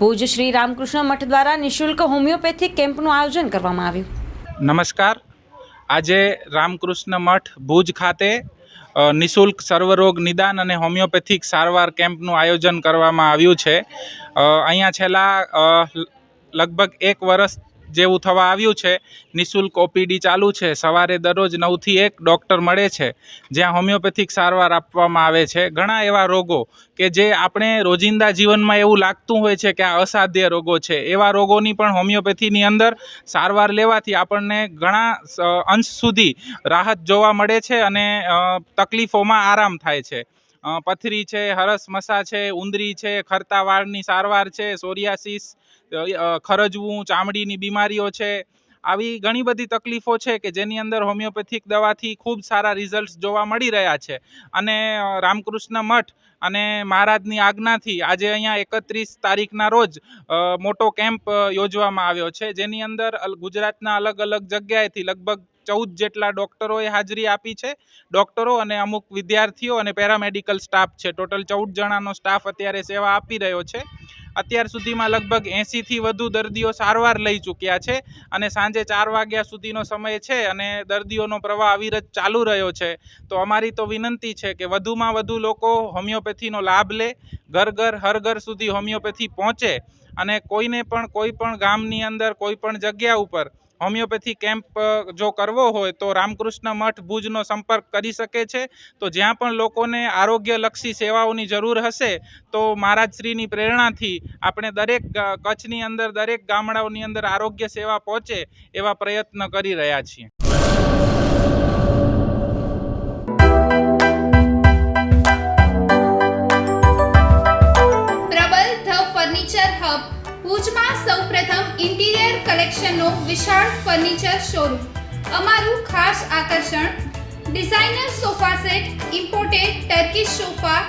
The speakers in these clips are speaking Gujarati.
ભુજ શ્રી રામકૃષ્ણ મઠ દ્વારા નિઃશુલ્ક હોમિયોપેથિક કેમ્પનું આયોજન કરવામાં આવ્યું. નમસ્કાર. આજે રામકૃષ્ણ મઠ ભુજ ખાતે નિઃશુલ્ક સર્વરોગ નિદાન અને હોમિયોપેથિક સારવાર કેમ્પનું આયોજન કરવામાં આવ્યું છે. અહીંયા છેલ્લા લગભગ એક વર્ષ જેવું થવા આવ્યું છે, નિઃશુલ્ક ઓપીડી ચાલુ છે. સવારે દરરોજ નવથી એક ડૉક્ટર મળે છે, જ્યાં હોમિયોપેથિક સારવાર આપવામાં આવે છે. ઘણા એવા રોગો કે જે આપણે રોજિંદા જીવનમાં એવું લાગતું હોય છે કે આ અસાધ્ય રોગો છે. એવા રોગોની પણ હોમિયોપેથીની અંદર સારવાર લેવાથી આપણને ઘણા અંશ સુધી રાહત જોવા મળે છે અને તકલીફોમાં આરામ થાય છે. પથરી છે, હરસ મસા છે, ઉંદરી છે, ખરતા વાળની સારવાર છે, સોરિયાસિસ ખરજવું, ચામડીની બીમારીઓ છે. આવી ઘણી બધી તકલીફો છે કે જેની અંદર હોમિયોપેથિક દવાથી ખૂબ સારા રિઝલ્ટ જોવા મળી રહ્યા છે. અને રામકૃષ્ણ મઠ અને મહારાજની આજ્ઞાથી આજે અહીંયા એકત્રીસ તારીખના રોજ મોટો કેમ્પ યોજવામાં આવ્યો છે. જેની અંદર ગુજરાતના અલગ અલગ જગ્યાએથી લગભગ ચૌદ જેટલા ડૉક્ટરોએ હાજરી આપી છે. ડૉક્ટરો અને અમુક વિદ્યાર્થીઓ અને પેરામેડિકલ સ્ટાફ છે. ટોટલ ચૌદ જણાનો સ્ટાફ અત્યારે સેવા આપી રહ્યો છે. અત્યાર સુધીમાં લગભગ એંસીથી વધુ દર્દીઓ સારવાર લઈ ચૂક્યા છે અને સાંજે ચાર વાગ્યા સુધીનો સમય છે અને દર્દીઓનો પ્રવાહ અવિરત ચાલુ રહ્યો છે. તો અમારી તો વિનંતી છે કે વધુમાં વધુ લોકો હોમિયોપેથીનો લાભ લે ઘર ઘર હર ઘર સુધી હોમિયોપેથી પહોંચે અને કોઈને પણ કોઈ પણ ગામની અંદર કોઈ પણ જગ્યા ઉપર હોમિયોપેથી કેમ્પ જો કરવો હોય તો રામકૃષ્ણ મઠ ભુજનો સંપર્ક કરી શકે છે. તો જ્યાં પણ લોકોને આરોગ્યલક્ષી સેવાઓની જરૂર હશે, તો મહારાજશ્રીની પ્રેરણાથી આપણે દરેક કચ્છની અંદર, દરેક ગામડાઓની અંદર આરોગ્ય સેવા પહોંચે એવા પ્રયત્ન કરી રહ્યા છીએ. ઇન્ટિરિયર કલેક્શનનો વિશાળ ફર્નિચર શોરૂમ. અમારું ખાસ આકર્ષણ, designer sofa set, imported Turkish sofa,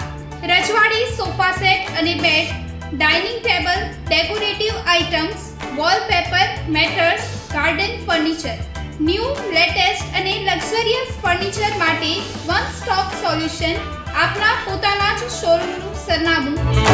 રજવાડી સોફા સેટ અને bed, dining table, decorative items, wallpaper, mattress, garden furniture. New, latest અને લક્ઝરિયસ ફર્નિચર માટે વન સ્ટોપ સોલ્યુશન આપના પોતાના જ શોરૂમનું સરનામું